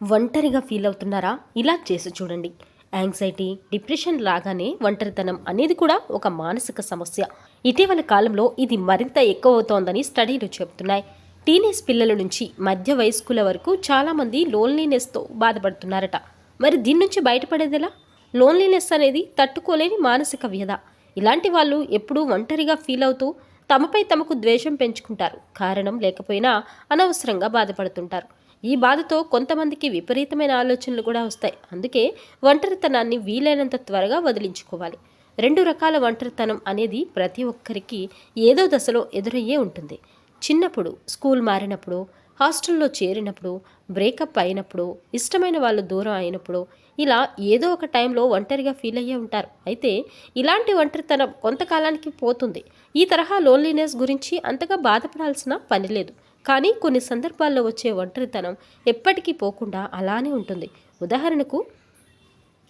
ఒంటరిగా ఫీల్ అవుతున్నారా? ఇలా చేసి చూడండి. యాంగ్జైటీ డిప్రెషన్ లాగానే ఒంటరితనం అనేది కూడా ఒక మానసిక సమస్య. ఇటీవల కాలంలో ఇది మరింత ఎక్కువ అవుతోందని స్టడీలు చెబుతున్నాయి. టీనేజ్ పిల్లల నుంచి మధ్య వయస్కుల వరకు చాలామంది లోన్లీనెస్తో బాధపడుతున్నారట. మరి దీని నుంచి బయటపడేదిలా లోన్లీనెస్ అనేది తట్టుకోలేని మానసిక వ్యధ. ఇలాంటి వాళ్ళు ఎప్పుడూ ఒంటరిగా ఫీల్ అవుతూ తమపై తమకు ద్వేషం పెంచుకుంటారు. కారణం లేకపోయినా అనవసరంగా బాధపడుతుంటారు. ఈ బాధతో కొంతమందికి విపరీతమైన ఆలోచనలు కూడా వస్తాయి. అందుకే ఒంటరితనాన్ని వీలైనంత త్వరగా వదిలించుకోవాలి. రెండు రకాల ఒంటరితనం అనేది ప్రతి ఒక్కరికి ఏదో దశలో ఎదురయ్యే ఉంటుంది. చిన్నప్పుడు స్కూల్ మారినప్పుడు హాస్టల్లో చేరినప్పుడు బ్రేకప్ అయినప్పుడు ఇష్టమైన వాళ్ళు దూరం అయినప్పుడు ఇలా ఏదో ఒక టైంలో ఒంటరిగా ఫీల్ అయ్యే ఉంటారు. అయితే ఇలాంటి ఒంటరితనం కొంతకాలానికి పోతుంది. ఈ తరహా లోన్లీనెస్ గురించి అంతగా బాధపడాల్సిన పని లేదు. కానీ కొన్ని సందర్భాల్లో వచ్చే ఒంటరితనం ఎప్పటికీ పోకుండా అలానే ఉంటుంది. ఉదాహరణకు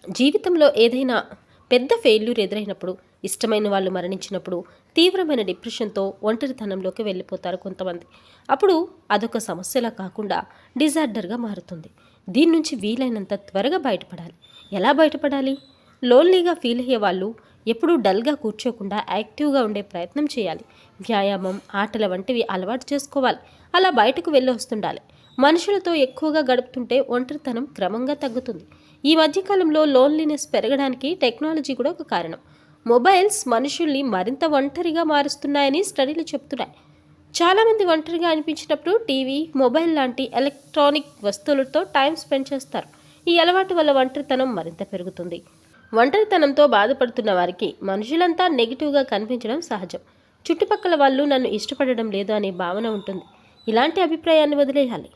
జీవితంలో ఏదైనా పెద్ద ఫెయిల్యూర్ ఎదురైనప్పుడు ఇష్టమైన వాళ్ళు మరణించినప్పుడు తీవ్రమైన డిప్రెషన్తో ఒంటరితనంలోకి వెళ్ళిపోతారు కొంతమంది. అప్పుడు అదొక సమస్యలా కాకుండా డిజార్డర్గా మారుతుంది. దీని నుంచి వీలైనంత త్వరగా బయటపడాలి. ఎలా బయటపడాలి? లోన్లీగా ఫీల్ అయ్యే వాళ్ళు ఎప్పుడూ డల్గా కూర్చోకుండా యాక్టివ్గా ఉండే ప్రయత్నం చేయాలి. వ్యాయామం ఆటల వంటివి అలవాటు చేసుకోవాలి. అలా బయటకు వెళ్ళి వస్తుండాలి మనుషులతో ఎక్కువగా గడుపుతుంటే ఒంటరితనం క్రమంగా తగ్గుతుంది. ఈ మధ్యకాలంలో లోన్లీనెస్ పెరగడానికి టెక్నాలజీ కూడా ఒక కారణం. మొబైల్స్ మనుషుల్ని మరింత ఒంటరిగా మారుస్తున్నాయని స్టడీలు చెప్తున్నాయి. చాలామంది ఒంటరిగా అనిపించినప్పుడు టీవీ మొబైల్ లాంటి ఎలక్ట్రానిక్ వస్తువులతో టైం స్పెండ్ చేస్తారు. ఈ అలవాటు వల్ల ఒంటరితనం మరింత పెరుగుతుంది. ఒంటరితనంతో బాధపడుతున్న వారికి మనుషులంతా నెగిటివ్గా కనిపించడం సహజం. చుట్టుపక్కల వాళ్ళు నన్ను ఇష్టపడడం లేదు అనే భావన ఉంటుంది. ఇలాంటి అభిప్రాయాన్ని వదిలేయాలి.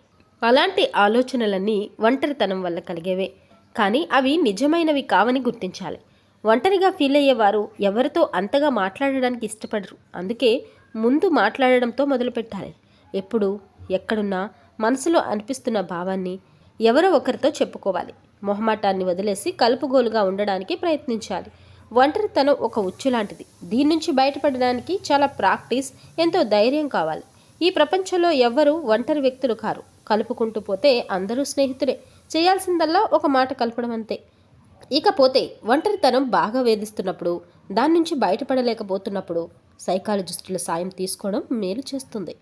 అలాంటి ఆలోచనలన్నీ ఒంటరితనం వల్ల కలిగేవే. కానీ అవి నిజమైనవి కావని గుర్తించాలి. ఒంటరిగా ఫీల్ అయ్యేవారు ఎవరితో అంతగా మాట్లాడడానికి ఇష్టపడరు. అందుకే ముందు మాట్లాడడంతో మొదలుపెట్టాలి ఎప్పుడు ఎక్కడున్నా మనసులో అనిపిస్తున్న భావాన్ని ఎవరో ఒకరితో చెప్పుకోవాలి. మొహమాటాన్ని వదిలేసి కలుపుగోలుగా ఉండడానికి ప్రయత్నించాలి. ఒంటరితనం ఒక ఉచ్చు లాంటిది. దీని నుంచి బయటపడడానికి చాలా ప్రాక్టీస్ ఎంతో ధైర్యం కావాలి. ఈ ప్రపంచంలో ఎవ్వరూ ఒంటరి వ్యక్తులు కారు. కలుపుకుంటూ పోతే అందరూ స్నేహితులే. చేయాల్సిందల్లా ఒక మాట కలపడం అంతే. ఇకపోతే ఒంటరితనం బాగా వేధిస్తున్నప్పుడు దాని నుంచి బయటపడలేకపోతున్నప్పుడు సైకాలజిస్టుల సాయం తీసుకోవడం మేలు చేస్తుంది.